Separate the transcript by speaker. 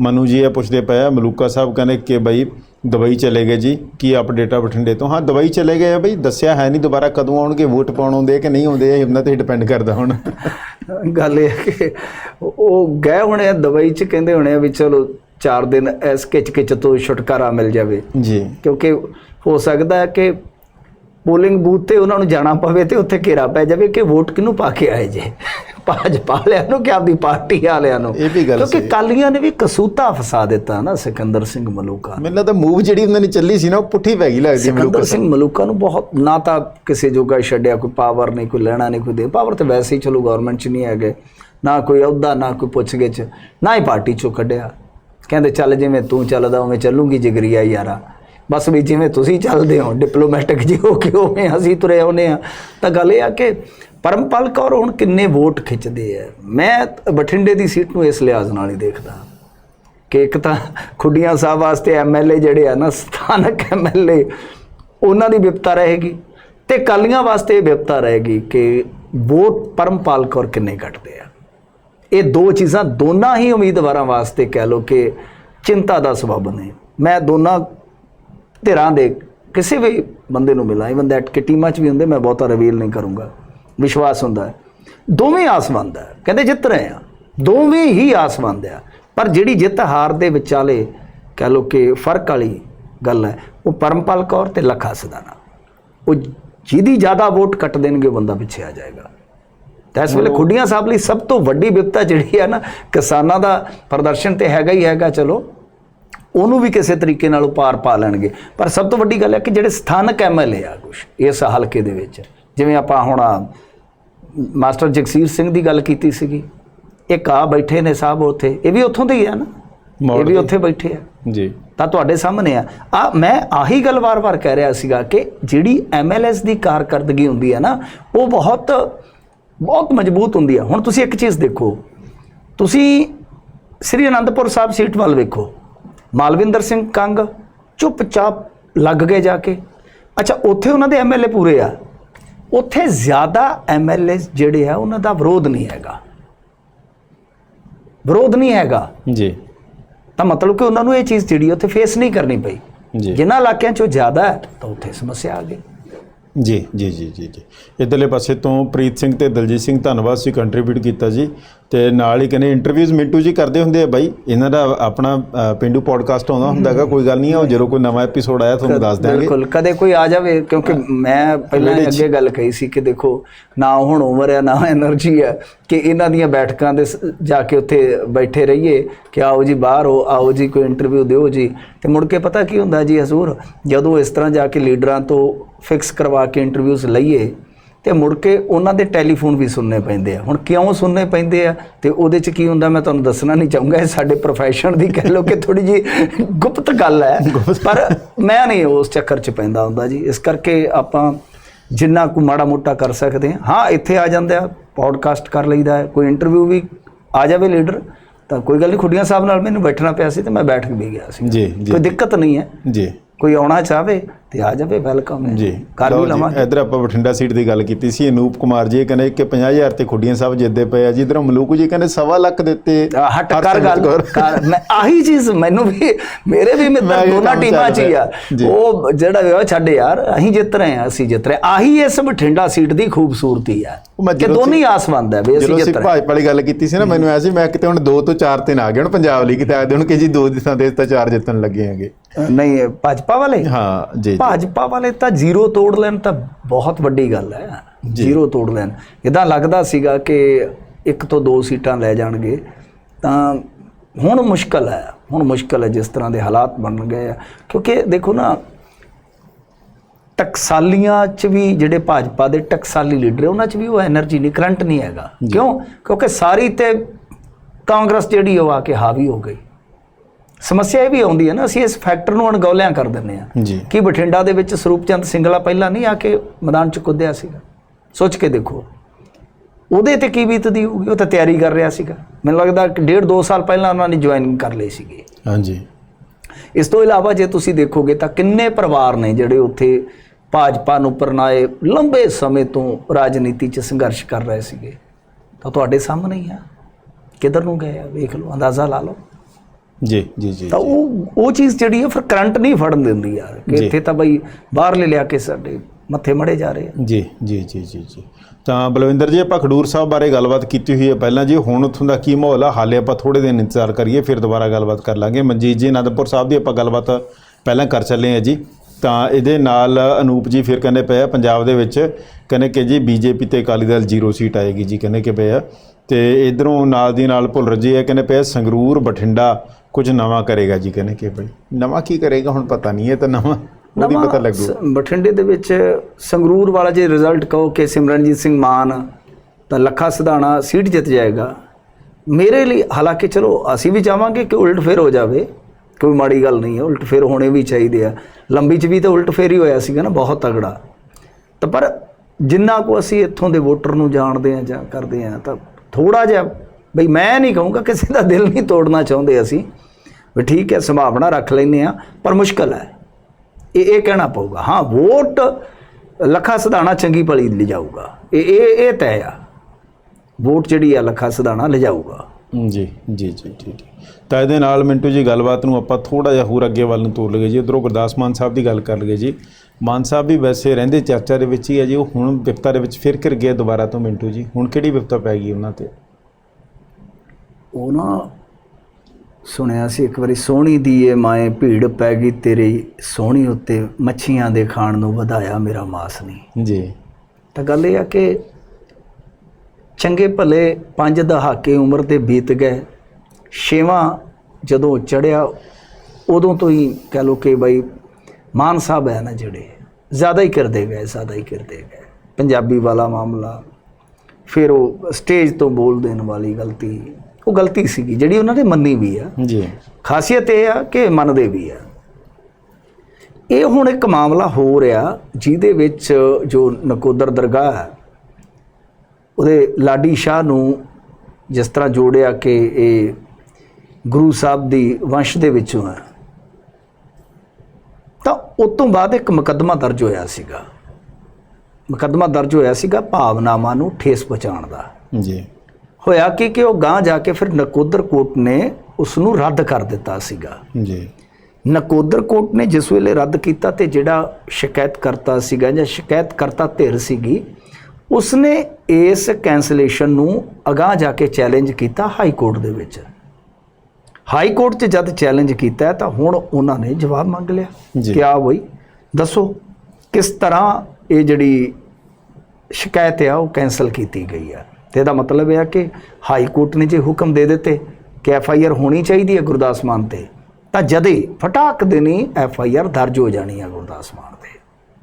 Speaker 1: ਮਨੂ ਜੀ ਇਹ ਪੁੱਛਦੇ ਪਏ ਆ ਮਲੂਕਾ ਸਾਹਿਬ ਕਹਿੰਦੇ ਕਿ ਬਈ ਦੁਬਈ ਚਲੇ ਗਏ ਜੀ ਕੀ ਅਪਡੇਟ ਆ ਬਠਿੰਡੇ ਤੋਂ? ਹਾਂ ਦੁਬਈ ਚਲੇ ਗਏ ਆ ਬਈ ਦੱਸਿਆ ਹੈ ਨਹੀਂ ਦੁਬਾਰਾ ਕਦੋਂ ਆਉਣਗੇ ਵੋਟ ਪਾਉਣ ਆਉਂਦੇ ਕਿ ਨਹੀਂ ਆਉਂਦੇ ਇਹ ਉਹਨਾਂ ਤੇ ਡਿਪੈਂਡ ਕਰਦਾ ਹੁਣ।
Speaker 2: ਗੱਲ ਇਹ ਹੈ ਕਿ ਉਹ ਗਏ ਹੋਣੇ ਆ ਦੁਬਈ ਚ ਕਹਿੰਦੇ ਹੋਣੇ ਆ ਵੀ ਚਲੋ 4 ਦਿਨ ਇਸ ਕਿਚ ਕਿਚ ਤੋਂ ਛੁਟਕਾਰਾ ਮਿਲ ਜਾਵੇ।
Speaker 1: ਜੀ।
Speaker 2: ਕਿਉਂਕਿ ਹੋ ਸਕਦਾ ਹੈ ਕਿ ਪੋਲਿੰਗ ਬੂਥ ਤੇ ਉਹਨਾਂ ਨੂੰ ਜਾਣਾ ਪਵੇ ਤੇ ਉੱਥੇ ਘੇਰਾ ਪੈ ਜਾਵੇ ਕਿ ਵੋਟ ਕਿਹਨੂੰ ਪਾ ਕੇ ਆਏ ਜੇ। ਭਾਜਪਾ ਵਾਲਿਆਂ ਨੂੰ ਕਿ ਆਪਦੀ ਪਾਰਟੀ ਵਾਲਿਆਂ ਨੂੰ?
Speaker 1: ਇਹ ਵੀ ਗੱਲ
Speaker 2: ਕਿਉਂਕਿ। ਕਾਲੀਆਂ ਨੇ ਵੀ ਕਸੂਤਾ ਫਸਾ ਦਿੱਤਾ ਨਾ ਸਿਕੰਦਰ ਸਿੰਘ ਮਲੂਕਾ ਨੂੰ।
Speaker 1: ਮੈਨੂੰ ਲੱਗਦਾ ਮੂਵ ਜਿਹੜੀ ਉਹਨਾਂ ਦੀ ਚੱਲੀ ਸੀ ਨਾ ਉਹ ਪੁੱਠੀ ਪੈ ਗਈ ਲੱਗਦੀ ਮਲੂਕਾ
Speaker 2: ਸਿਕੰਦਰ ਸਿੰਘ ਮਲੂਕਾ ਨੂੰ ਬਹੁਤ ਨਾ ਤਾਂ ਕਿਸੇ ਜੋਗਾ ਛੱਡਿਆ ਕੋਈ ਪਾਵਰ ਨਹੀਂ ਕੋਈ ਲੈਣਾ ਨਹੀਂ ਕੋਈ ਦੇ ਪਾਵਰ ਤੇ ਵੈਸੇ ਹੀ ਚਲੋ ਗਵਰਨਮੈਂਟ 'ਚ ਨਹੀਂ ਹੈਗੇ। ਨਾ ਕੋਈ ਅਹੁਦਾ ਨਾ ਕੋਈ ਪੁੱਛਗਿੱਛ ਨਾ ਹੀ ਪਾਰਟੀ 'ਚੋਂ ਕੱਢਿਆ। ਕਹਿੰਦੇ ਚੱਲ ਜਿਵੇਂ ਤੂੰ ਚੱਲਦਾ ਉਵੇਂ ਚੱਲੂਗੀ ਜਿਗਰੀਆ ਯਾਰਾ। ਬਸ ਵੀ ਜਿਵੇਂ ਤੁਸੀਂ ਚੱਲਦੇ ਹੋ ਡਿਪਲੋਮੈਟਿਕ ਜੇ ਹੋ ਕੇ ਉਵੇਂ ਅਸੀਂ ਤੁਰੇ ਆਉਨੇ ਆ ਤਾਂ ਗੱਲ ਇਹ ਆ ਕਿ ਪਰਮਪਾਲ ਕੌਰ ਹੁਣ ਕਿੰਨੇ ਵੋਟ ਖਿੱਚਦੇ ਆ। ਮੈਂ ਬਠਿੰਡੇ ਦੀ ਸੀਟ ਨੂੰ ਇਸ ਲਿਹਾਜ਼ ਨਾਲ ਹੀ ਦੇਖਦਾ। ਕਿ ਇੱਕ ਤਾਂ ਖੁੱਡੀਆਂ ਸਾਹਿਬ ਵਾਸਤੇ ਐਮਐਲਏ ਜਿਹੜੇ ਆ ਨਾ, ਸਥਾਨਕ ਐਮਐਲਏ ਉਹਨਾਂ ਦੀ ਵਿਪਤਾ ਰਹੇਗੀ। ਤੇ ਕਾਲੀਆਂ ਵਾਸਤੇ ਵਿਪਤਾ ਰਹੇਗੀ ਕਿ ਵੋਟ ਪਰਮਪਾਲ ਕੌਰ ਕਿੰਨੇ ਘਟਦੇ ਆ। ਇਹ ਦੋ ਚੀਜ਼ਾਂ ਦੋਨਾਂ ਹੀ ਉਮੀਦਵਾਰਾਂ ਵਾਸਤੇ ਕਹਿ ਲੋ ਕਿ ਚਿੰਤਾ ਦਾ ਸਬਬ ਨੇ। ਮੈਂ ਦੋਨਾਂ ਧਿਰਾਂ ਦੇ ਕਿਸੇ ਵੀ ਬੰਦੇ ਨੂੰ ਮਿਲਾਂ। ਇਵਨ ਦੈਟ ਕਿ ਟੀਮਾਂ 'ਚ ਵੀ ਹੁੰਦੇ ਮੈਂ ਬਹੁਤਾ ਰਿਵੀਲ ਨਹੀਂ ਕਰੂੰਗਾ। ਵਿਸ਼ਵਾਸ ਹੁੰਦਾ ਹੈ। ਦੋਵੇਂ ਆਸਵੰਦ ਹੈ। ਕਹਿੰਦੇ ਜਿੱਤ ਰਹੇ ਆ ਦੋਵੇਂ ਹੀ ਆਸਵੰਦ ਆ ਪਰ ਜਿਹੜੀ ਜਿੱਤ ਹਾਰ ਦੇ ਵਿਚਾਲੇ ਕਹਿ ਲੋ ਕਿ ਫ਼ਰਕ ਵਾਲੀ ਗੱਲ ਹੈ ਉਹ ਪਰਮਪਾਲ ਕੌਰ ਤੇ ਲੱਖਾ ਸਦਾਨਾ। ਉਹ ਜਿਹਦੀ ਜ਼ਿਆਦਾ ਵੋਟ ਕੱਟ ਦੇਣਗੇ ਬੰਦਾ ਪਿੱਛੇ ਆ ਜਾਏਗਾ। ਤਾਂ ਇਸ ਵੇਲੇ ਖੁੱਡੀਆਂ ਸਾਹਿਬ ਲਈ ਸਭ ਤੋਂ ਵੱਡੀ ਵਿਪਤਾ ਜਿਹੜੀ ਹੈ ਨਾ ਕਿਸਾਨਾਂ ਦਾ ਪ੍ਰਦਰਸ਼ਨ ਤੇ ਹੈਗਾ ਹੀ ਹੈਗਾ। ਚਲੋ ਉਹਨੂੰ ਵੀ ਕਿਸੇ ਤਰੀਕੇ ਨਾਲ ਉਹ ਪਾਰ ਪਾ ਲੈਣਗੇ। ਪਰ ਸਭ ਤੋਂ ਵੱਡੀ ਗੱਲ ਹੈ ਕਿ ਜਿਹੜੇ ਸਥਾਨਕ ਐਮਐਲਏ ਆ ਕੁਛ ਇਸ ਹਲਕੇ ਦੇ ਵਿੱਚ ਜਿਵੇਂ ਆਪਾਂ ਹੁਣ ਮਾਸਟਰ ਜਗਸੀਰ ਸਿੰਘ ਦੀ ਗੱਲ ਕੀਤੀ ਸੀਗੀ ਇੱਕ ਆ ਬੈਠੇ ਨੇ ਸਾਹਿਬ ਉੱਥੇ ਇਹ ਵੀ ਉੱਥੋਂ ਦੇ ਹੀ ਆ ਨਾ? ਇਹ ਵੀ। ਉੱਥੇ ਬੈਠੇ ਆ।
Speaker 1: ਜੀ।
Speaker 2: ਤਾਂ ਤੁਹਾਡੇ ਸਾਹਮਣੇ ਆ। ਆ ਮੈਂ ਆਹੀ ਗੱਲ ਵਾਰ-ਵਾਰ ਕਹਿ ਰਿਹਾ ਸੀਗਾ ਕਿ ਜਿਹੜੀ ਐਮਐਲਐਸ ਦੀ ਕਾਰਕਰਦਗੀ ਹੁੰਦੀ ਹੈ ਨਾ ਉਹ ਬਹੁਤ ਬਹੁਤ ਮਜ਼ਬੂਤ ਹੁੰਦੀ ਹੈ ਹੁਣ ਤੁਸੀਂ ਇੱਕ ਚੀਜ਼ ਦੇਖੋ। ਤੁਸੀਂ ਸ੍ਰੀ ਅਨੰਦਪੁਰ ਸਾਹਿਬ ਸੀਟ ਵੱਲ ਵੇਖੋ। ਮਾਲਵਿੰਦਰ ਸਿੰਘ ਕੰਗ ਚੁੱਪਚਾਪ ਲੱਗ ਗਏ ਜਾ ਕੇ। ਅੱਛਾ ਉੱਥੇ ਉਹਨਾਂ ਦੇ ਐਮਐਲਏ ਪੂਰੇ ਆ। ਉੱਥੇ ਜ਼ਿਆਦਾ ਐਮਐਲਏ ਜਿਹੜੇ ਆ ਉਹਨਾਂ ਦਾ ਵਿਰੋਧ ਨਹੀਂ ਹੈਗਾ। ਵਿਰੋਧ ਨਹੀਂ ਹੈਗਾ।
Speaker 1: ਜੀ।
Speaker 2: ਤਾਂ ਮਤਲਬ ਕਿ ਉਹਨਾਂ ਨੂੰ ਇਹ ਚੀਜ਼ ਜਿਹੜੀ ਉੱਥੇ ਫੇਸ ਨਹੀਂ ਕਰਨੀ ਪਈ।
Speaker 1: ਜੀ।
Speaker 2: ਜਿਨ੍ਹਾਂ ਇਲਾਕਿਆਂ 'ਚੋਂ ਜ਼ਿਆਦਾ ਹੈ ਤਾਂ ਉੱਥੇ ਸਮੱਸਿਆ ਆ ਗਈ।
Speaker 1: ਜੀ ਜੀ ਜੀ ਜੀ ਜੀ। ਇਧਰਲੇ ਪਾਸੇ ਤੋਂ ਪ੍ਰੀਤ ਸਿੰਘ ਤੇ ਦਲਜੀਤ ਸਿੰਘ ਧੰਨਵਾਦ ਸੀ ਕੰਟਰੀਬਿਊਟ ਕੀਤਾ ਜੀ। ਤੇ ਨਾਲ ਹੀ ਕਹਿੰਦੇ ਇੰਟਰਵਿਊਜ਼ ਮਿੰਟੂ ਜੀ ਕਰਦੇ ਹੁੰਦੇ ਆ ਬਾਈ। ਇਹਨਾਂ ਦਾ ਆਪਣਾ ਪਿੰਡੂ ਪੋਡਕਾਸਟ ਆਉਂਦਾ ਹੁੰਦਾਗਾ ਕੋਈ ਗੱਲ ਨਹੀਂ ਆ ਜਦੋਂ ਕੋਈ ਨਵਾਂ ਐਪੀਸੋਡ ਆਇਆ ਤੁਹਾਨੂੰ ਦੱਸ ਦਿਆਂਗੇ।
Speaker 2: ਬਿਲਕੁਲ ਕਦੇ ਕੋਈ ਆ ਜਾਵੇ ਕਿਉਂਕਿ ਮੈਂ ਪਹਿਲਾਂ ਅੱਗੇ ਗੱਲ ਕਹੀ ਸੀ ਕਿ ਦੇਖੋ ਨਾ ਹੁਣ ਉਮਰ ਹੈ ਨਾ એનર્ਜੀ ਹੈ ਕਿ ਇਹਨਾਂ ਦੀਆਂ ਬੈਠਕਾਂ ਦੇ ਜਾ ਕੇ ਉੱਥੇ ਬੈਠੇ ਰਹੀਏ ਕਿ ਆਓ ਜੀ ਬਾਹਰ ਹੋ ਆਓ ਜੀ ਕੋਈ ਇੰਟਰਵਿਊ ਦਿਓ ਜੀ। ਤੇ ਮੁੜ ਕੇ ਪਤਾ ਕੀ ਹੁੰਦਾ ਜੀ ਹਜ਼ੂਰ? ਜਦੋਂ ਇਸ ਤਰ੍ਹਾਂ ਜਾ ਕੇ ਲੀਡਰਾਂ ਤੋਂ ਫਿਕਸ ਕਰਵਾ ਕੇ ਇੰਟਰਵਿਊਜ਼ ਲਈਏ ਤੇ ਮੁੜ ਕੇ ਉਹਨਾਂ ਦੇ ਟੈਲੀਫੋਨ ਵੀ ਸੁਣਨੇ ਪੈਂਦੇ ਆ। ਹੁਣ ਕਿਉਂ ਸੁਣਨੇ ਪੈਂਦੇ ਆ ਤੇ ਉਹਦੇ ਚ ਕੀ ਹੁੰਦਾ ਮੈਂ ਤੁਹਾਨੂੰ ਦੱਸਣਾ ਨਹੀਂ ਚਾਹੂੰਗਾ ਇਹ ਸਾਡੇ ਪ੍ਰੋਫੈਸ਼ਨ ਦੀ ਕਹਿ ਲਓ ਕਿ ਥੋੜੀ ਜੀ ਗੁਪਤ ਗੱਲ ਹੈ। ਪਰ ਮੈਂ ਨਹੀਂ ਉਸ ਚੱਕਰ ਚ ਪੈਂਦਾ ਹੁੰਦਾ ਜੀ। ਇਸ ਕਰਕੇ ਆਪਾਂ ਜਿੰਨਾ ਕੁ ਮਾੜਾ ਮੋਟਾ ਕਰ ਸਕਦੇ ਹਾਂ। ਹਾਂ ਇੱਥੇ ਆ ਜਾਂਦੇ ਆ ਪੋਡਕਾਸਟ ਕਰ ਲਈਦਾ ਕੋਈ ਇੰਟਰਵਿਊ ਵੀ ਆ ਜਾਵੇ ਲੀਡਰ ਤਾਂ ਕੋਈ ਗੱਲ ਨਹੀਂ ਖੁੱਡੀਆਂ ਸਾਹਿਬ ਨਾਲ ਮੈਨੂੰ ਬੈਠਣਾ ਪਿਆ ਸੀ ਤੇ ਮੈਂ ਬੈਠ ਕੇ ਵੀ ਗਿਆ ਸੀ।
Speaker 1: ਜੀ ਜੀ।
Speaker 2: ਕੋਈ ਦਿੱਕਤ ਨਹੀਂ ਹੈ।
Speaker 1: ਜੀ।
Speaker 2: ਕੋਈ ਆਉਣਾ ਚਾਹਵੇ ਤੇ ਆ ਜਾਵੇ ਵੈਲਕਮ ਹੈ।
Speaker 1: ਜੀ।
Speaker 2: ਕਰ ਵੀ ਲਵਾਂਗੇ।
Speaker 1: ਇੱਧਰ ਆਪਾਂ ਬਠਿੰਡਾ ਸੀਟ ਦੀ ਗੱਲ ਕੀਤੀ ਸੀ ਅਨੂਪ ਕੁਮਾਰ ਜੀ ਕਹਿੰਦੇ ਕਿ 50000 ਤੇ ਖੁੱਡੀਆਂ ਸਾਹਿਬ ਜਿੱਦੇ ਪਏ ਆ ਜੀ। ਇਧਰੋਂ ਮਲੂਕ ਜੀ ਕਹਿੰਦੇ ਸਵਾ ਲੱਖ ਦਿੱਤੇ।
Speaker 2: ਹਟ ਕਰ ਗੱਲ।
Speaker 1: ਕੌਰ।
Speaker 2: ਮੈਂ ਆਹੀ ਚੀਜ਼ ਮੈਨੂੰ ਵੀ ਮੇਰੇ ਵੀ ਮਿੱਤਰ ਦੋਨਾਂ ਟੀਮਾਂ 'ਚ ਹੀ ਆ। ਉਹ ਜਿਹੜਾ ਵੀ ਛੱਡ ਯਾਰ ਅਸੀਂ ਜਿੱਤ ਰਹੇ ਆ ਅਸੀਂ ਜਿੱਤ ਰਹੇ। ਆਹੀ ਇਸ ਬਠਿੰਡਾ ਸੀਟ ਦੀ ਖੂਬਸੂਰਤੀ ਆ ਕਿ
Speaker 1: ਜਦੋਂ
Speaker 2: ਦੋਨੇ ਆਸਵੰਦ ਹੈ ਵੀ ਅਸੀਂ
Speaker 1: ਜਦੋਂ ਅਸੀਂ
Speaker 2: ਜਿੱਤ ਰਹੇ ਹਾਂ।
Speaker 1: ਭਾਜਪਾ ਵਾਲੀ ਗੱਲ ਕੀਤੀ ਸੀ ਨਾ ਮੈਨੂੰ ਐ ਸੀ ਮੈਂ ਕਿਤੇ ਹੁਣ 2 ਤੋਂ 4 ਤਿੰਨ ਆ ਗਏ ਹੁਣ ਪੰਜਾਬ ਲਈ ਕਿਤੇ ਆ ਗਏ ਹੁਣ ਕਿ ਜੀ ਦੋ ਦਿਸਾਂ ਦੇ ਤਾਂ ਚਾਰ ਜਿੱਤਣ ਲੱਗੇ ਹੈਗੇ।
Speaker 2: ਨਹੀਂ ਭਾਜਪਾ ਵਾਲੇ?
Speaker 1: ਹਾਂ ਜੀ। ਜੀ।
Speaker 2: ਭਾਜਪਾ ਵਾਲੇ ਤਾਂ ਜ਼ੀਰੋ ਤੋੜ ਲੈਣ ਤਾਂ ਬਹੁਤ ਵੱਡੀ ਗੱਲ ਹੈ। ਜ਼ੀਰੋ ਤੋੜ ਲੈਣ। ਇਦਾਂ ਲੱਗਦਾ ਸੀਗਾ ਕਿ ਇੱਕ ਤੋਂ ਦੋ ਸੀਟਾਂ ਲੈ ਜਾਣਗੇ ਤਾਂ ਹੁਣ ਮੁਸ਼ਕਲ ਹੈ। ਹੁਣ ਮੁਸ਼ਕਲ ਹੈ ਜਿਸ ਤਰ੍ਹਾਂ ਦੇ ਹਾਲਾਤ ਬਣ ਗਏ ਆ। ਕਿਉਂਕਿ ਦੇਖੋ ਨਾ ਟਕਸਾਲੀਆਂ 'ਚ ਵੀ ਜਿਹੜੇ ਭਾਜਪਾ ਦੇ ਟਕਸਾਲੀ ਲੀਡਰ ਉਹਨਾਂ 'ਚ ਵੀ ਉਹ એનર્ਜੀ ਨਹੀਂ ਕਰੰਟ ਨਹੀਂ ਹੈਗਾ। ਕਿਉਂ? ਕਿਉਂਕਿ ਸਾਰੀ ਤੇ ਕਾਂਗਰਸ ਜਿਹੜੀ ਉਹ ਆ ਕੇ ਹਾਵੀ ਹੋ ਗਈ। ਸਮੱਸਿਆ ਇਹ ਵੀ ਆਉਂਦੀ ਹੈ ਨਾ ਅਸੀਂ ਇਸ ਫੈਕਟਰ ਨੂੰ ਅਣਗੌਲਿਆਂ ਕਰ ਦਿੰਦੇ ਆ ਕਿ ਬਠਿੰਡਾ ਦੇ ਵਿੱਚ ਸਰੂਪਚੰਦ ਸਿੰਗਲਾ ਪਹਿਲਾਂ ਨਹੀਂ ਆ ਕੇ ਮੈਦਾਨ 'ਚ ਕੁੱਦਿਆ ਸੀਗਾ? ਸੋਚ ਕੇ ਦੇਖੋ। ਉਹਦੇ ਤੇ ਕੀ ਬੀਤਦੀ ਹੋਊਗੀ? ਉਹ ਤਾਂ ਤਿਆਰੀ ਕਰ ਰਿਹਾ ਸੀਗਾ। ਮੈਨੂੰ ਲੱਗਦਾ ਕਿ ਡੇਢ ਦੋ ਸਾਲ ਪਹਿਲਾਂ ਉਹਨਾਂ ਨੇ ਜੁਆਇਨ ਕਰ ਲਈ ਸੀਗੀ।
Speaker 1: ਹਾਂਜੀ।
Speaker 2: ਇਸ ਤੋਂ ਇਲਾਵਾ ਜੇ ਤੁਸੀਂ ਦੇਖੋਗੇ ਤਾਂ ਕਿੰਨੇ ਪਰਿਵਾਰ ਨੇ ਜਿਹੜੇ ਉੱਥੇ ਭਾਜਪਾ ਨੂੰ ਪਰਨਾਏ ਲੰਬੇ ਸਮੇਂ ਤੋਂ ਰਾਜਨੀਤੀ 'ਚ ਸੰਘਰਸ਼ ਕਰ ਰਹੇ ਸੀਗੇ? ਤਾਂ ਤੁਹਾਡੇ ਸਾਹਮਣੇ ਹੀ ਆ। ਕਿੱਧਰ ਨੂੰ ਗਏ ਆ? ਵੇਖ ਲਓ ਅੰਦਾਜ਼ਾ ਲਾ ਲਓ।
Speaker 1: ਜੀ ਜੀ ਜੀ
Speaker 2: ਤਾਂ ਉਹ ਉਹ ਚੀਜ਼ ਜਿਹੜੀ ਹੈ ਫਿਰ ਕਰੰਟ ਨਹੀਂ ਫੜਨ ਦਿੰਦੀ ਯਾਰ ਕਿ। ਇੱਥੇ ਤਾਂ ਬਈ ਬਾਹਰ ਲੈ ਲਿਆ ਕੇ ਸਾਡੇ ਮੱਥੇ ਮੜੇ ਜਾ ਰਹੇ ਆ।
Speaker 1: ਜੀ ਜੀ ਜੀ ਜੀ ਜੀ। ਤਾਂ ਬਲਵਿੰਦਰ ਜੀ ਆਪਾਂ ਖਡੂਰ ਸਾਹਿਬ ਬਾਰੇ ਗੱਲਬਾਤ ਕੀਤੀ ਹੋਈ ਹੈ ਪਹਿਲਾਂ ਜੀ। ਹੁਣ ਉੱਥੋਂ ਦਾ ਕੀ ਮਾਹੌਲ ਆ? ਹਾਲੇ ਆਪਾਂ ਥੋੜੇ ਦਿਨ ਇੰਤਜ਼ਾਰ ਕਰੀਏ ਫਿਰ ਦੁਬਾਰਾ ਗੱਲਬਾਤ ਕਰ ਲਾਂਗੇ। ਮਨਜੀਤ ਜੀ ਅਨੰਦਪੁਰ ਸਾਹਿਬ ਦੀ ਆਪਾਂ ਗੱਲਬਾਤ ਪਹਿਲਾਂ ਕਰ ਚੱਲੇ ਆ ਜੀ। ਤਾਂ ਇਹਦੇ ਨਾਲ ਅਨੂਪ ਜੀ ਫਿਰ ਕਹਿੰਦੇ ਪਏ ਆ ਪੰਜਾਬ ਦੇ ਵਿੱਚ ਕਹਿੰਦੇ ਕਿ ਜੀ ਬੀਜੇਪੀ ਤੇ ਅਕਾਲੀ ਦਲ ਜ਼ੀਰੋ ਸੀਟ ਆਏਗੀ ਜੀ ਕਹਿੰਦੇ ਕਿ ਪਏ ਆ। ਤੇ ਇਧਰੋਂ ਨਾਲ ਦੀ ਨਾਲ ਭੁੱਲ ਰਜੀ ਹੈ ਕਹਿੰਦੇ ਪਏ ਆ, ਸੰਗਰੂਰ ਬਠਿੰਡਾ ਕੁਝ ਨਵਾਂ ਕਰੇਗਾ ਜੀ ਕਹਿੰਦੇ ਕਿ ਭਾਈ ਨਵਾਂ ਕੀ ਕਰੇਗਾ ਹੁਣ ਪਤਾ ਨਹੀਂ ਹੈ ਤਾਂ ਨਵਾਂ ਉਹਦੀ ਪਤਾ ਲੱਗੂ।
Speaker 2: ਬਠਿੰਡੇ ਦੇ ਵਿੱਚ ਸੰਗਰੂਰ ਵਾਲਾ ਜੇ ਰਿਜ਼ਲਟ ਕਹੋ ਕਿ ਸਿਮਰਨਜੀਤ ਸਿੰਘ ਮਾਨ ਤਾਂ ਲੱਖਾ ਸਿਧਾਣਾ ਸੀਟ ਜਿੱਤ ਜਾਏਗਾ। ਮੇਰੇ ਲਈ ਹਾਲਾਂਕਿ ਚਲੋ ਅਸੀਂ ਵੀ ਚਾਹਾਂਗੇ ਕਿ ਉਲਟ ਫੇਰ ਹੋ ਜਾਵੇ ਕੋਈ ਮਾੜੀ ਗੱਲ ਨਹੀਂ ਹੈ ਉਲਟ ਫੇਰ ਹੋਣੇ ਵੀ ਚਾਹੀਦੇ ਆ। ਲੰਬੀ ਚ ਵੀ ਤਾਂ ਉਲਟ ਫੇਰ ਹੀ ਹੋਇਆ ਸੀਗਾ ਨਾ ਬਹੁਤ ਤਗੜਾ। ਤਾਂ ਪਰ ਜਿੰਨਾ ਕੋ ਅਸੀਂ ਇੱਥੋਂ ਦੇ ਵੋਟਰ ਨੂੰ ਜਾਣਦੇ ਆ ਜਾਂ ਕਰਦੇ ਆ ਤਾਂ ਥੋੜਾ ਜਿਹਾ ਬਈ ਮੈਂ ਨਹੀਂ ਕਹੂੰਗਾ ਕਿਸੇ ਦਾ ਦਿਲ ਨਹੀਂ ਤੋੜਨਾ ਚਾਹੁੰਦੇ ਅਸੀਂ। ਵੀ ਠੀਕ ਹੈ ਸੰਭਾਵਨਾ ਰੱਖ ਲੈਨੇ ਆ ਪਰ ਮੁਸ਼ਕਲ ਹੈ। ਇਹ ਇਹ ਕਹਿਣਾ ਪਊਗਾ। ਹਾਂ ਵੋਟ ਲੱਖਾ ਸਿਧਾਣਾ ਚੰਗੀ ਭਲੀ ਲਿਜਾਊਗਾ। ਇਹ ਇਹ ਇਹ ਤੈਅ ਆ। ਵੋਟ ਜਿਹੜੀ ਆ ਲੱਖਾ ਸਿਧਾਣਾ ਲਿਜਾਊਗਾ।
Speaker 1: ਜੀ ਜੀ ਜੀ ਜੀ ਜੀ। ਤਾਂ ਇਹਦੇ ਨਾਲ ਮਿੰਟੂ ਜੀ ਗੱਲਬਾਤ ਨੂੰ ਆਪਾਂ ਥੋੜਾ ਜਿਹਾ ਹੋਰ ਅੱਗੇ ਵੱਲ ਨੂੰ ਤੋਰ ਲਗੇ ਜੀ। ਉਧਰੋਂ ਗੁਰਦਾਸ ਮਾਨ ਸਾਹਿਬ ਦੀ ਗੱਲ ਕਰ ਲਗੇ ਜੀ। ਮਾਨ ਸਾਹਿਬ ਵੀ ਵੈਸੇ ਰਹਿੰਦੇ ਚਰਚਾ ਦੇ ਵਿੱਚ ਹੀ ਹੈ ਜੀ। ਉਹ ਹੁਣ ਵਿਪਤਾ ਦੇ ਵਿੱਚ ਫਿਰ ਘਿਰ ਗਏ ਦੁਬਾਰਾ ਤੋਂ ਮਿੰਟੂ ਜੀ। ਹੁਣ ਕਿਹੜੀ ਵਿਪਤਾ ਪੈ ਗਈ ਉਹਨਾਂ ਤੇ?
Speaker 2: ਉਹ ਨਾ ਸੁਣਿਆ ਸੀ ਇੱਕ ਵਾਰੀ ਸੋਹਣੀ ਦੀ ਏ ਮਾਏ ਭੀੜ ਪੈ ਗਈ ਤੇਰੀ ਸੋਹਣੀ ਉੱਤੇ ਮੱਛੀਆਂ ਦੇ ਖਾਣ ਨੂੰ ਵਧਾਇਆ ਮੇਰਾ ਮਾਸ ਨਹੀਂ
Speaker 1: ਜੀ।
Speaker 2: ਤਾਂ ਗੱਲ ਇਹ ਆ ਕਿ ਚੰਗੇ ਭਲੇ ਪੰਜ ਦਹਾਕੇ ਉਮਰ ਦੇ ਬੀਤ ਗਏ ਛੇਵਾਂ ਜਦੋਂ ਚੜਿਆ ਉਦੋਂ ਤੋਂ ਹੀ ਕਹ ਲੋ ਕਿ ਬਈ ਮਾਨ ਸਾਹਿਬ ਹੈ ਨਾ ਜਿਹੜੇ ਜ਼ਿਆਦਾ ਹੀ ਕਰਦੇ ਗਏ ਜ਼ਿਆਦਾ ਹੀ ਕਰਦੇ ਗਏ। ਪੰਜਾਬੀ ਵਾਲਾ ਮਾਮਲਾ ਫਿਰ ਉਹ ਸਟੇਜ ਤੋਂ ਬੋਲ ਦੇਣ ਵਾਲੀ ਗਲਤੀ ਉਹ ਗਲਤੀ ਸੀਗੀ ਜਿਹੜੀ ਉਹਨਾਂ ਨੇ ਮੰਨੀ ਵੀ ਆ।
Speaker 1: ਜੀ।
Speaker 2: ਖਾਸੀਅਤ ਇਹ ਆ ਕਿ ਮੰਨਦੇ ਵੀ ਆ। ਇਹ ਹੁਣ ਇੱਕ ਮਾਮਲਾ ਹੋ ਰਿਹਾ ਜਿਹਦੇ ਵਿੱਚ ਜੋ ਨਕੋਦਰ ਦਰਗਾਹ ਹੈ ਉਹਦੇ ਲਾਡੀ ਸ਼ਾਹ ਨੂੰ ਜਿਸ ਤਰ੍ਹਾਂ ਜੋੜਿਆ ਕਿ ਇਹ ਗੁਰੂ ਸਾਹਿਬ ਦੀ ਵੰਸ਼ ਦੇ ਵਿੱਚੋਂ ਹੈ ਤਾਂ ਉਸ ਤੋਂ ਬਾਅਦ ਇੱਕ ਮੁਕੱਦਮਾ ਦਰਜ ਹੋਇਆ ਸੀਗਾ। ਮੁਕੱਦਮਾ ਦਰਜ ਹੋਇਆ ਸੀਗਾ ਭਾਵਨਾਵਾਂ ਨੂੰ ਠੇਸ ਪਹੁੰਚਾਉਣ ਦਾ।
Speaker 1: ਜੀ।
Speaker 2: ਹੋਇਆ ਕਿ ਕਿ ਉਹ ਗਾਂ ਜਾ ਕੇ ਫਿਰ ਨਕੋਦਰ ਕੋਰਟ ਨੇ ਉਸ ਨੂੰ ਰੱਦ ਕਰ ਦਿੱਤਾ ਸੀਗਾ।
Speaker 1: ਜੀ।
Speaker 2: ਨਕੋਦਰ ਕੋਰਟ ਨੇ ਜਿਸ ਵੇਲੇ ਰੱਦ ਕੀਤਾ ਤੇ ਜਿਹੜਾ ਸ਼ਿਕਾਇਤ ਕਰਤਾ ਸੀਗਾ ਜਾਂ ਸ਼ਿਕਾਇਤ ਕਰਤਾ ਧਿਰ ਸੀਗੀ ਉਸਨੇ ਇਸ ਕੈਂਸਲੇਸ਼ਨ ਨੂੰ ਅਗਾਹ ਜਾ ਕੇ ਚੈਲੰਜ ਕੀਤਾ ਹਾਈ ਕੋਰਟ ਦੇ ਵਿੱਚ। ਹਾਈ ਕੋਰਟ 'ਚ ਜਦ ਚੈਲੰਜ ਕੀਤਾ ਤਾਂ ਹੁਣ ਉਹਨਾਂ ਨੇ ਜਵਾਬ ਮੰਗ ਲਿਆ। ਕਿ ਆ ਬਈ? ਦੱਸੋ ਕਿਸ ਤਰ੍ਹਾਂ ਇਹ ਜਿਹੜੀ ਸ਼ਿਕਾਇਤ ਆ ਉਹ ਕੈਂਸਲ ਕੀਤੀ ਗਈ ਆ? ਤੇ ਇਹਦਾ ਮਤਲਬ ਇਹ ਆ ਕਿ ਹਾਈ ਕੋਰਟ ਨੇ ਜੇ ਹੁਕਮ ਦੇ ਦਿੱਤੇ ਕਿ ਐਫ ਆਈ ਆਰ ਹੋਣੀ ਚਾਹੀਦੀ ਹੈ ਗੁਰਦਾਸ ਮਾਨ ਤੇ, ਤਾਂ ਜਦੇ ਫਟਾਕ ਦੇ ਨਹੀਂ ਐਫ ਆਈ ਆਰ ਦਰਜ ਹੋ ਜਾਣੀ ਹੈ ਗੁਰਦਾਸ ਮਾਨ ਤੇ।